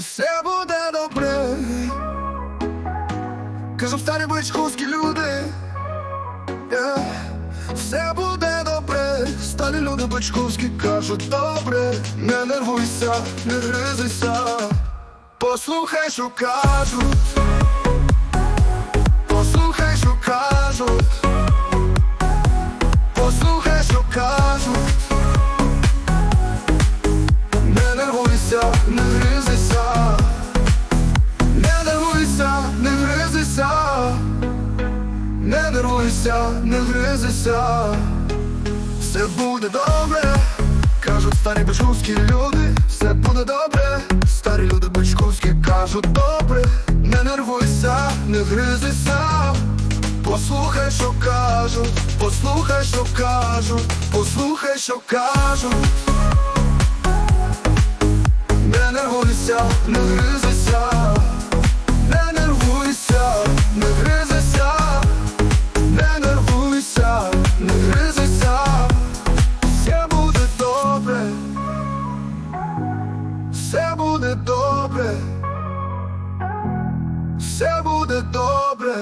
все буде добре. Кажу, старі бичковські люди. Yeah. Все буде добре, старі люди бичковські кажуть добре, не нервуйся, не гризися, послухай, що кажуть, Нервуйся, не гризися, все буде добре, кажуть старі бичковські люди, все буде добре, старі люди бичковські кажуть добре, не нервуйся, не гризися, послухай, що кажуть, послухай, що кажуть, послухай, що кажуть, не нервуйся, не гризися, буде добре, все буде добре.